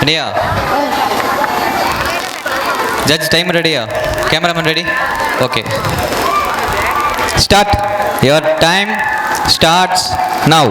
ரெடியா judge time ரெடியா cameraman ready okay start your time starts now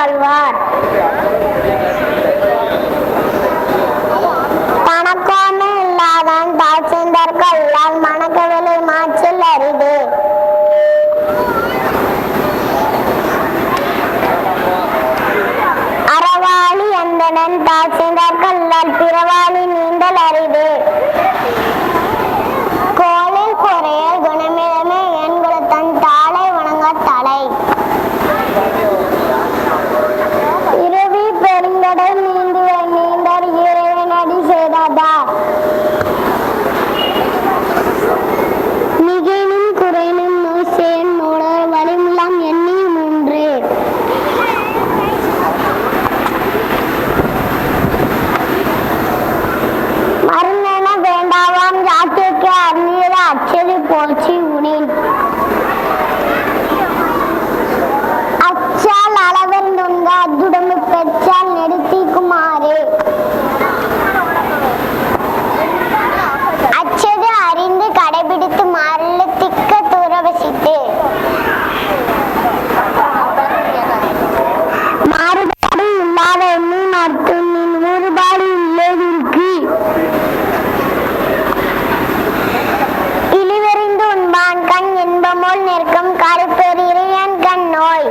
வாழ்வார். হয়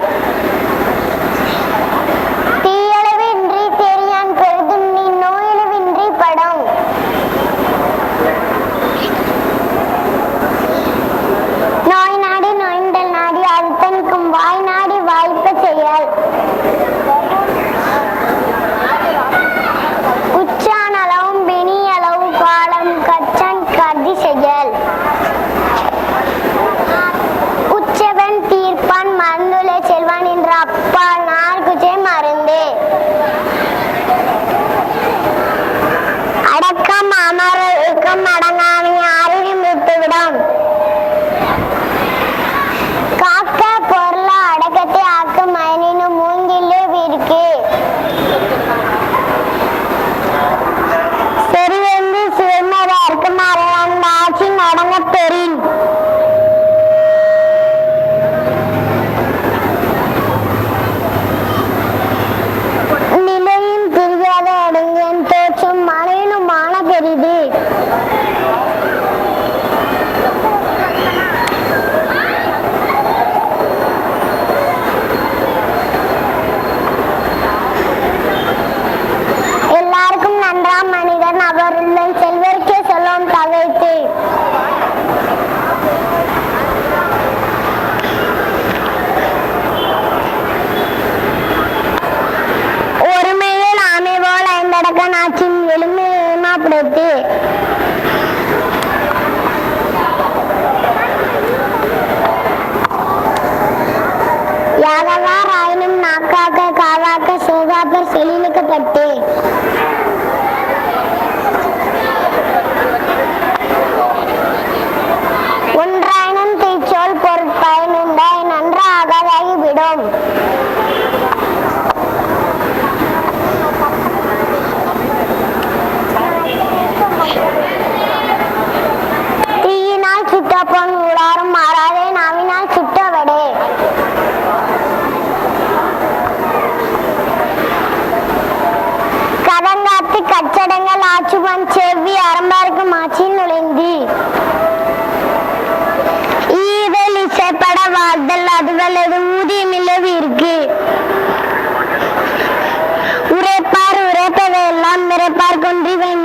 பார்க்கொன்றீவன்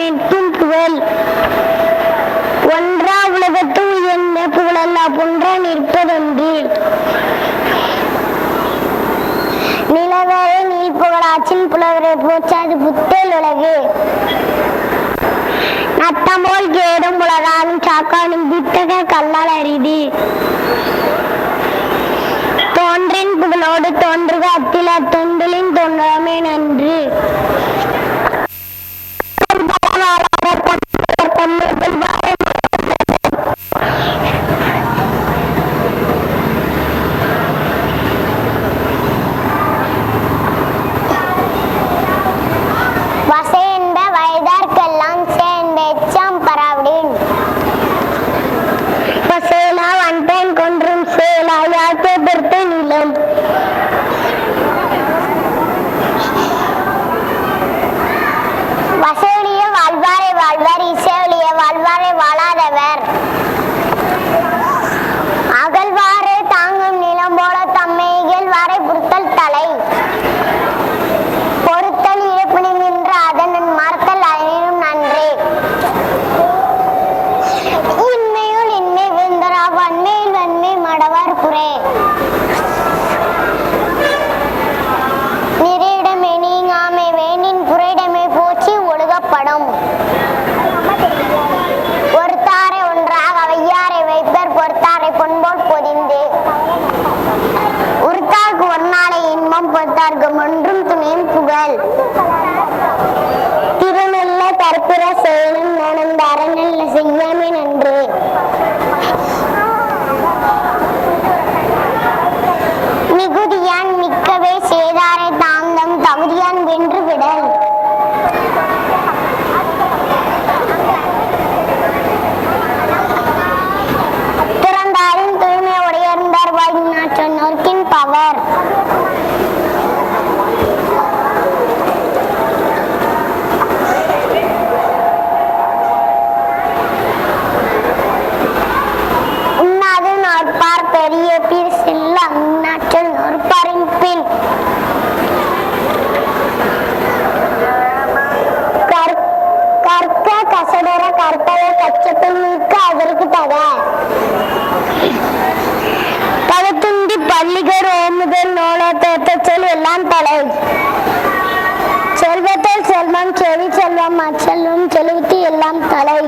புகழ். ஒன்றா போன்ற நிற்பதொன்று. நிலவரை நீ புகழாச்சின் புலவரை போச்சாது புத்தேல் உலகு. நத்தமோல் கேடும் உலகா. கசடர கற்பய கச்சத்தில் நீக்க அதற்கு தக பகத்துண்டி பள்ளிகர் ஓமுதல் நோலத்தோத்த தோட்டச்சல் எல்லாம் தலை. செல்வத்தில் செல்வம் செவி செல்வம் அச்செல்வம் செலுத்தி எல்லாம் தலை.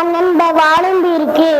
தன்னென்ப இருக்கு